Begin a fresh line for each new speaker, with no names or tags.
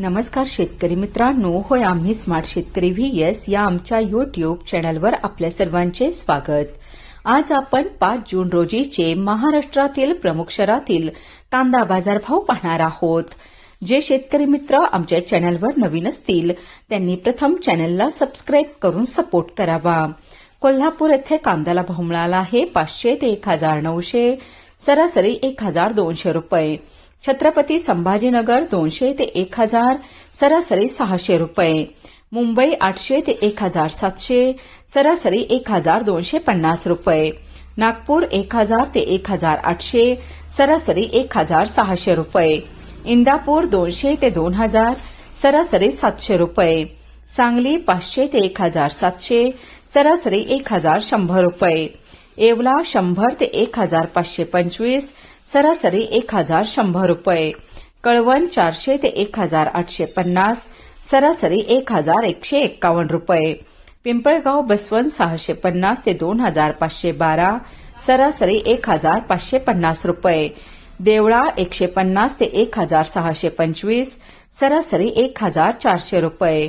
नमस्कार शेतकरी मित्रांनो होय आम्ही स्मार्ट शेतकरी व्ही एस या आमच्या युट्यूब चॅनलवर आपल्या सर्वांचे स्वागत. आज आपण पाच जून रोजीचे महाराष्ट्रातील प्रमुख शहरातील कांदा बाजारभाव पाहणार आहोत. जे शेतकरी मित्र आमच्या चॅनलवर नवीन असतील त्यांनी प्रथम चॅनलला सबस्क्राईब करून सपोर्ट करावा. कोल्हापूर येथे कांद्याला भाव मिळाला आहे पाचशे ते एक हजार नऊशे सरासरी एक हजार दोनशे रुपये. छत्रपती संभाजीनगर दोनशे ते एक हजार सरासरी सहाशे रुपये. मुंबई आठशे ते एक हजार सातशे सरासरी एक हजार दोनशे पन्नास रुपये. नागपूर एक हजार ते एक हजार आठशे सरासरी एक हजार सहाशे रुपये. इंदापूर दोनशे ते दोन हजार सरासरी सातशे रुपये. सांगली पाचशे ते एक हजार सातशे सरासरी एक हजार शंभर रुपये. येवला शंभर ते एक हजार पाचशे पंचवीस सरासरी एक हजार शंभर रुपये. कळवण चारशे ते एक हजार आठशे पन्नास सरासरी एक हजार एकशे एक्कावन्न रुपये. पिंपळगाव बसवन सहाशे पन्नास ते दोन हजार पाचशे बारा सरासरी एक हजार पाचशे पन्नास रुपये. देवळा एकशे पन्नास ते एक हजार सहाशे पंचवीस सरासरी एक हजार चारशे रुपये.